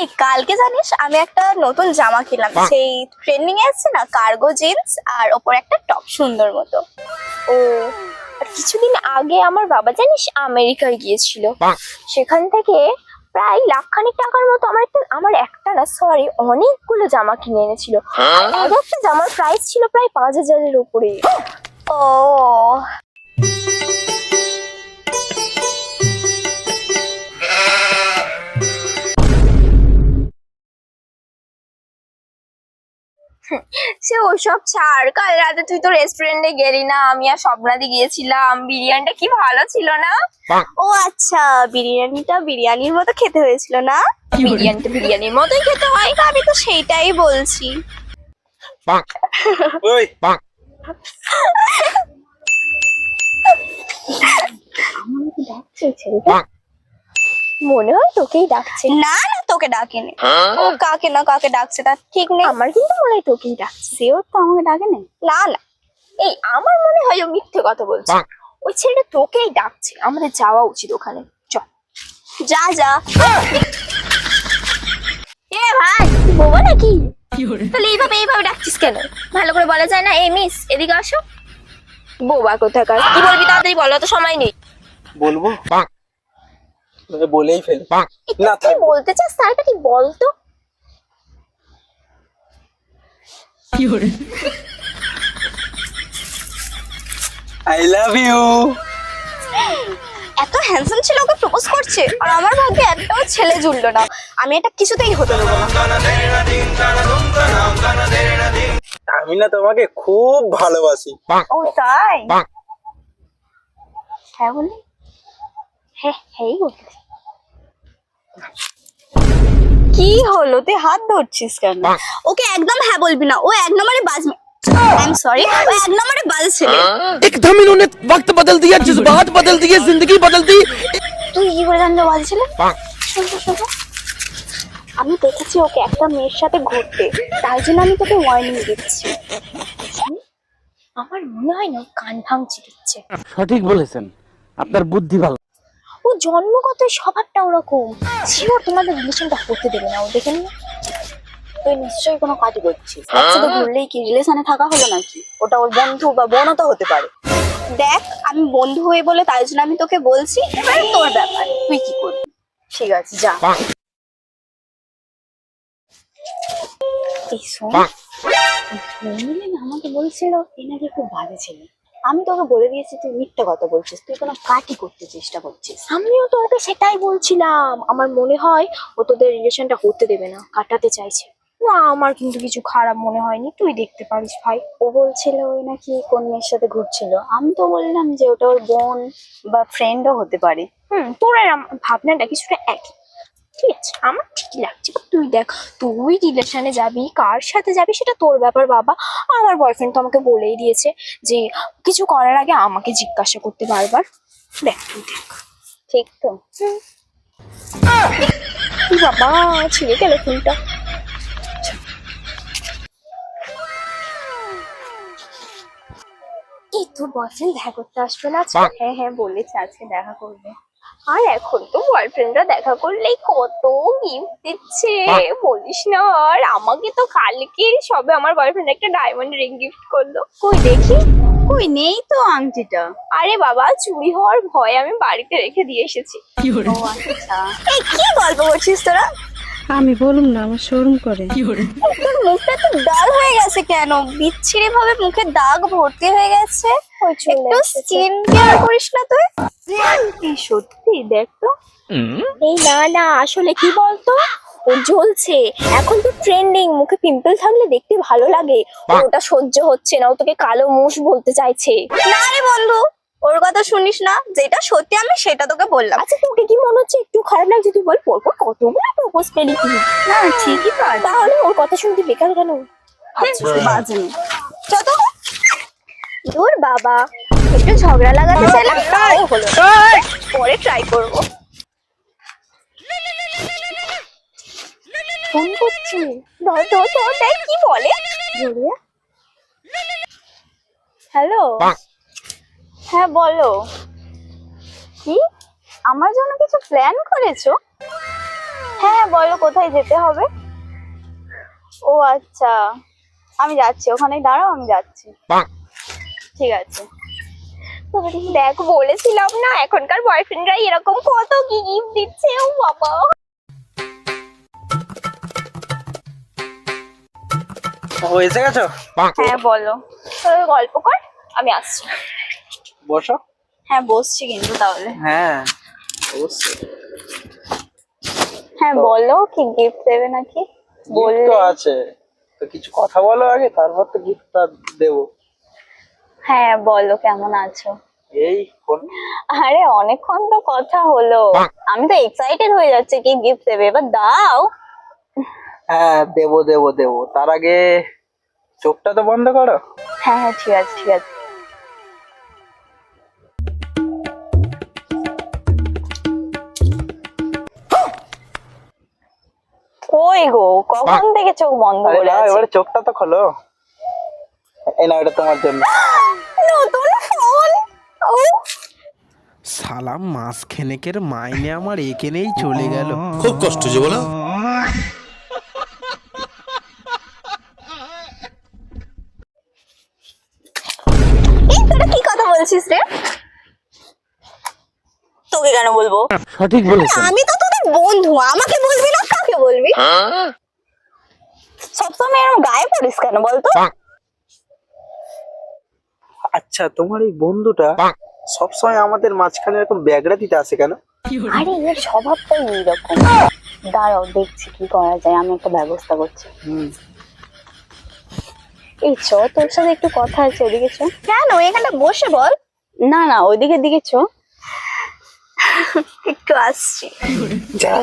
এই কালকে জানিস আমি একটা নতুন জামা কিনলাম। সেই ট্রেন্ডিং এ আছে না কার্গো জিন্স আর ওপর একটা টপ সুন্দর মতো। ও আর কিছুদিন আগে আমার বাবা জানিস আমেরিকায় গিয়েছিল। সেখান থেকে প্রায় লাখখানিক টাকার মতো আমার একটা আমার একটা না সরি অনেকগুলো জামা কিনে এনেছিল। এক একটা জামার প্রাইস ছিল প্রায় পাঁচ হাজারের উপরে। ও। সে ওসব ছাড়। কাল রাতে তুই তো রেস্টুরেন্টে গেলি না আমি আর স্বপ্নাদি গিয়েছিলাম। বিরিয়ানিটা কি ভালো ছিল না? ও আচ্ছা বিরিয়ানিটা বিরিয়ানির মতো খেতে হয়েছিল না? বিরিয়ানিটা বিরিয়ানির মতোই খেতে হয় আমি তো সেইটাই বলছি। ওই। মনে হয় তোকেই ডাকছে। না না তোকে ডাকেনি। ও কাকে না কাকে ডাকছে তার ঠিক নেই। আমার কিন্তু মনে হয় তোকেই ডাকছে। সেও তো আমাকে ডাকেনি? না না। এই আমার মনে হয় ও মিথ্যে কথা বলছে। ওই ছেলেটা তোকেই ডাকছে। আমাদের যাওয়া উচিত ওখানে। চল। যা যা। এ ভাই তুই বোবা নাকি তাহলে এইভাবে এইভাবে ডাকছিস কেন? ভালো করে বলা যায় না? এ মিস এদিকে আসো। বোবা কোথাকার? কি বলবি তাড়াতাড়ি বলো তো সময় নেই। বলব? বলেই ফেল না তুই বলতে চাস তাড়াতাড়ি বল তো। আই লাভ ইউ এত হ্যান্ডসাম ছিল ওকে প্রপোজ করছে আর আমার ভাগ্যে একটাও ছেলে জুড়লো না। আমি এটা কিছুতেই হতে দেবো না। আমি না তোমাকে খুব ভালোবাসি। ও তাই? হ্যাঁ বলি হ্যাঁ হ্যাঁ বলতে কি হলো তুই হাত ধরছিস কেন ওকে একদম হ্যাঁ বলবি না ও এক নম্বরে বাজবে আই এম সরি ও এক নম্বরে বাজ ছেলে एकदम इन्होंने वक्त बदल दिया जज्बात बदल दिए जिंदगी बदल दी তুই কি করে জানলে বাজ ছেলে শোন, শোন, শোন, শোন। আমি দেখেছি ওকে একটা মেয়ের সাথে ঘুরতে তাই জন্য আমি তোকে ওয়ার্নিং দিচ্ছি আমার মনে হয় না ও কান ভাঙচি দিচ্ছে সঠিক বলেছেন আপনার বুদ্ধি ভালো ও জন্মগত স্বভাবটা ওরকম। শিওর তোমাদের রিলেশনটা হতে দেবে না ও দেখে নিও। তুই নিশ্চয়ই কোনো কাজ করছিস। একসাথে ঘুরলেই কি রিলেশনে থাকা হলো নাকি? ওটা ওর বন্ধু বা বোনও তো হতে পারে। দেখ আমি বন্ধু হয়ে বলে তাই জন্য আমি তোকে বলছি এবারে তোর ব্যাপার। তুই কি করবি? ঠিক আছে যা। এই শোন আমাকে বলছিল এই নাকি খুব বাজে ছেলে। আমি তোকে বলে দিয়েছি, তুই মিথ্যে কথা বলছিস, তুই কোনো কাটি করতে চেষ্টা করছিস। আমিও তো ওকে সেটাই বলছিলাম। আমার মনে হয় ও তোদের রিলেশনটা হতে দেবে না, কাটাতে চাইছে। না, আমার কিন্তু কিছু খারাপ মনে হয়নি, তুই দেখতে পারিস ভাই। ও বলছিল ওই নাকি কোন মেয়ের সাথে ঘুরছিল। আমি তো বললাম যে ওটা ওর বোন বা ফ্রেন্ডও হতে পারে। হুম, তোর ভাবনাটা কিছুটা একই। ঠিক আছে আমার ঠিকই লাগছে। তুই দেখ তুই রিলেশনে যাবি কার সাথে যাবি সেটা তোর ব্যাপার বাবা। আমার বয়ফ্রেন্ড তো আমাকে বলেই দিয়েছে যে কিছু করার আগে আমাকে জিজ্ঞাসা করতে বারবার। দেখ তুই দেখ। ঠিক তো? বাবা ছিঁড়ে গেল ফুলটা। এই তোর বয়ফ্রেন্ড দেখা করতে আসবে না? আজকে? হ্যাঁ হ্যাঁ বলেছে আজকে দেখা করবে। আর এখন তো বয়ফ্রেন্ডরা দেখা করলেই কত গিফট দিচ্ছে বলিস না। আর আমাকে তো কালকে সবে আমার বয়ফ্রেন্ড একটা ডায়মন্ড রিং গিফট করল। কই দেখি? কই নেই তো আংটিটা। আরে বাবা চুরি হওয়ার ভয় আমি বাড়িতে রেখে দিয়ে এসেছি। ও আচ্ছা। কি গল্প করছিস তোরা? আমি বলুম না আমার শোরুম করে। তোর মুখটা তো ডাল হয়ে গেছে কেন? বিচ্ছিরি ভাবে মুখে দাগ ভর্তি হয়ে গেছে। একটু স্কিন কেয়ার করিস না তুই। এই সত্যি দেখ তো। এই না না আসলে কি বলতো? ও জ্বলছে। এখন তো ট্রেন্ডিং মুখে পিম্পল থাকলে দেখতে ভালো লাগে। ওটা সহ্য হচ্ছে না ও তোকে কালো মুষ বলতে চাইছে। না রে বন্ধু ওর কথা শুনিস না যেটা সত্যি আমি সেটা তোকে বললাম। আচ্ছা তোকে কি মনে হচ্ছে একটু খারাপ লাগছে তুই বল পরপর কতগুলো প্রপোজ পেলি তুই? না ঠিকই তো তাহলে ওর কথা শুনতে বেকার কেন? আচ্ছা বাজে যত দূর বাবা। একটু ঝগড়া লাগাতে চাইলাম তাও হলো। পরে ট্রাই করব। ফোন করছি। ধর ধর ধর দেখ কি বলে। হ্যালো হ্যাঁ বলো। কি? আমার জন্য কিছু প্ল্যান করেছ? হ্যাঁ বলো কোথায় যেতে হবে? ও আচ্ছা। আমি যাচ্ছি ওখানে দাঁড়াও আমি যাচ্ছি। ঠিক আছে। দেখ বলেছিলাম না এখনকার বয়ফ্রেন্ডরা এরকম কত কি গিফট দিচ্ছে ও বাবা। ও এসে গেছো? হ্যাঁ বলো। গল্প কর আমি আসছি। বসো। হ্যাঁ বসছি কিন্তু তাহলে। হ্যাঁ অবশ্যই। হ্যাঁ বলো কি গিফট দেবে নাকি? বললে তো আছে। তো কিছু কথা বলো আগে তারপর তো গিফটটা দেবো। হ্যাঁ বলো কেমন আছো? এই ফোন আরে অনেকক্ষণ তো কথা হলো। আমি তো এক্সাইটেড হয়ে যাচ্ছে কি গিফট দেবে। এবার দাও। হ্যাঁ দেবো দেবো দেবো। তার আগে চোখটা তো বন্ধ করো। হ্যাঁ হ্যাঁ ঠিক আছে ঠিক আছে। কই গো কখন থেকে চোখ বন্ধ করে আছে এবারে চোখটা তো খোলো। এই না এটা তোমার জন্য। নতুন ফোন ও শালা মাস খেনেকের মাইনে আমার এখানেই চলে গেল। খুব কষ্ট যে বলো। কি কথা বলছিস রে? তোকে কেন বলব? সঠিক বলেছেন। আমি তো তোদের বন্ধু আমাকে বলবি না? কাকে বলবি? সবসময় এরকম গায়ে পড়িস কেন বলতো? আচ্ছা তোমার এই বন্ধুটা সবসময় আমাদের মাঝখানে এরকম ব্যাগড়া দিতে আসে কেন? আরে এর স্বভাবটাই এইরকম। দাঁড়াও দেখছি কি করা যায়। আমি একটা ব্যবস্থা করছি। হুম। এই চ তোর সাথে একটু কথা আছে ওদিকে চ। কেন? এখানটা বসে বল। না না ওইদিকে দিকে চ। একটু আসছি। যাও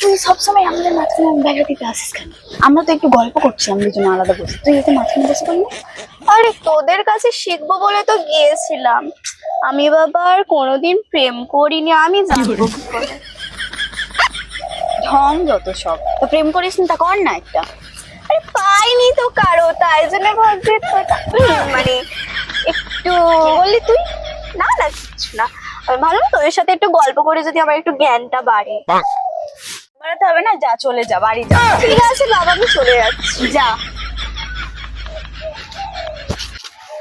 তুই সবসময় আমাদের মাঝখানে ব্যাগটা দিতে আসিস কেন? আমরা তো একটু গল্প করছি করছিলাম দুজনে আলাদা বসে। তুই এতে মাঝখানে বসে পড়লি? আরে তোদের কাছে শিখব বলে তো গিয়েছিলাম। আমি বাবা আর কোনোদিন প্রেম করিনি আমি জানব কি করে। ঢং যত সব। তো প্রেম করিস না তা কর না একটা। আরে পাইনি তো কারও তাই জন্য ভাবছি তো মানে একটু বললি তুই? না না কিছু না। আমি ভাবলাম তোদের সাথে একটু গল্প করে যদি আমার একটু জ্ঞানটা বাড়ে। বাড়াতে হবে না যা চলে যা বাড়ি যা। ঠিক আছে বাবা আমি চলে যাচ্ছি যা।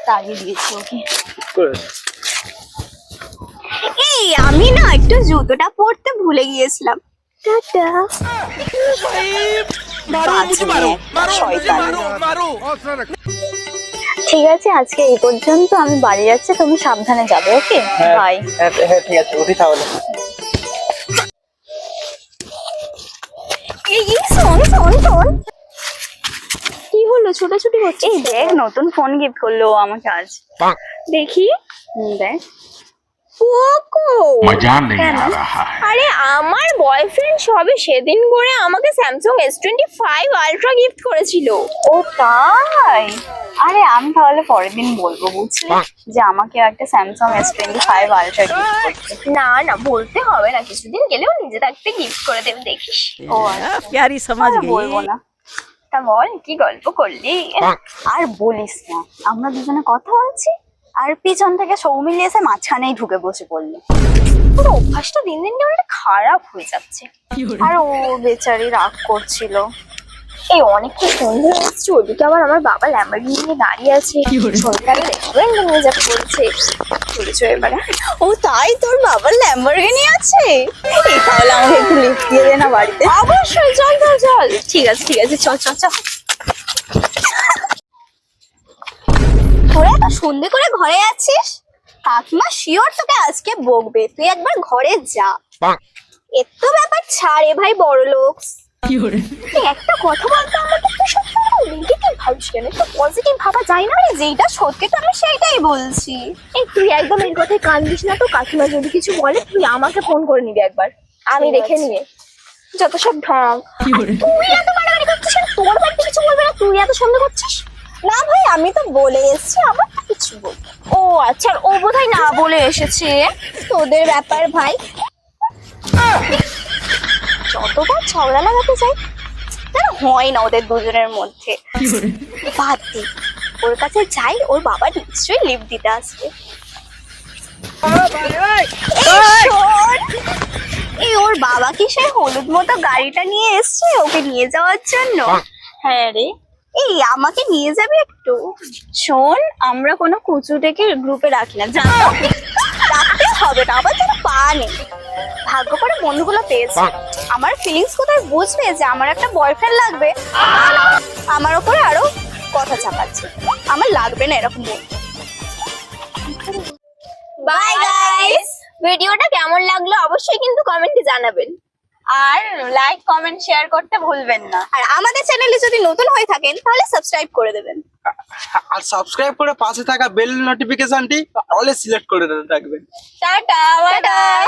তাড়িয়ে দিয়েছি ওকে। এই আমি না একটু জুতোটা পরতে ভুলে গিয়েছিলাম। টাটা। মেয়ে, শয়তান। ঠিক আছে আজকে এই পর্যন্ত আমি বাড়ি যাচ্ছি তুমি সাবধানে যাবে ওকে? হ্যাঁ বাই হ্যাঁ হ্যাঁ ঠিক আছে উঠি তাহলে। এই শোন শোন শোন। কি হলো? ছোটাছুটি হচ্ছে এই দেখ নতুন ফোন গিফট করল ও আমাকে আজ। দেখি। দেখ। কোকো মজা নেই আ রাহা আরে আমার বয়ফ্রেন্ড সবে সেদিন করে আমাকে Samsung S twenty five Ultra gift করেছিল। ও তাই? আরে আমি তাহলে পরের দিন বলব বুঝলি? হ্যাঁ। যে আমাকে একটা Samsung S twenty five Ultra gift না না বলতে হবে না কিছুদিন গেলে ও নিজে থাকতে গিফট করে দেবে দেখিস। ও আচ্ছা, হ্যাঁ, প্যারি সমাজ বলব না। তা বল কি গল্প করলি? হ্যাঁ। আর বলিস না আমরা দুজনে কথা বলছি। আর পিছন থেকে সৌমিলি এসে মাঝখানেই ঢুকে বসে পড়ল। পুরো অভ্যাসটা দিন দিন কেমন একটা খারাপ হয়ে যাচ্ছে। আর ও বেচারি রাগ করছিল। এই অনেকটা সন্ধে হয়ে ওদিকে আবার আমার বাবা ল্যাম্বরগিনি নিয়ে দাঁড়িয়ে আছে। সন্ধ্যারে রেস্টুরেন্টে নিয়ে যাবে বলছে। চলেছো এবারে ও তাই তোর বাবার ল্যাম্বরগিনি আছে? তাহলে আমাকে একটু লিফট দিয়ে দে না বাড়িতে। অবশ্যই চল চল চল। ঠিক আছে ঠিক আছে চল চল চল। সন্ধে করে ঘরে আছিস? কাকিমা শিওর তোকে আজকে বকবে। তুই একবার ঘরে যা। এত ব্যাপার ছাড়ে ভাই বড় লোক একটা কথা বলতে আমাকে তুই সবসময় নেগেটিভ ভাবিস কেন? একটু পজিটিভ ভাবা যায় না আরে যেইটা সত্যি তো আমি সেইটাই বলছি। এই তুই একদম এই কথায় কান দিস না তো কাকিমা যদি কিছু বলে তুই আমাকে ফোন করে নিবি একবার। আমি দেখে। নিয়ে। যত সব ঢং। তুই এত বাড়াবাড়ি করছিস? তোর বাড়িতে কিছু বলবে না? তুই এত সন্দেহ করছিস? না ভাই আমি তো বলে এসেছি আমার কিছু ও আচ্ছা ও বোধহয় না বলে এসেছে। তোদের ব্যাপার ভাই। যতবার ঝগড়া লাগাতে চাই তার হয় না ওদের দুজনের মধ্যে। বাদ দি। ওর কাছে যাই ওর বাবা নিশ্চয়ই লিফট দিতে আসবে। এই ওর বাবা কি সেই হলুদ মতো গাড়িটা নিয়ে এসছে ওকে নিয়ে যাওয়ার জন্য। হ্যাঁ রে। এই আমাকে নিয়ে যাবে একটু। শোন আমরা কোনো কুচু ডেকে গ্রুপে রাখি না জানো? রাখতে হবে না আবার যেন পা নেই। ভাগ্য করে বন্ধুগুলো পেয়েছে। আমার ফিলিংস কোথায় বুঝবে যে আমার একটা বয়ফ্রেন্ড লাগবে? আমার ওপরে আরও কথা চাপাচ্ছে। আমার লাগবে না এরকম বন্ধু বাই গাইস ভিডিওটা কেমন লাগল অবশ্যই কিন্তু কমেন্টে জানাবেন। আর লাইক কমেন্ট শেয়ার করতে ভুলবেন না। আর আমাদের চ্যানেলে যদি নতুন হয়ে থাকেন তাহলে সাবস্ক্রাইব করে দেবেন। আর সাবস্ক্রাইব করে পাশে থাকা বেল নোটিফিকেশনটি অলে সিলেক্ট করে রাখবেন টাটা বাই বাই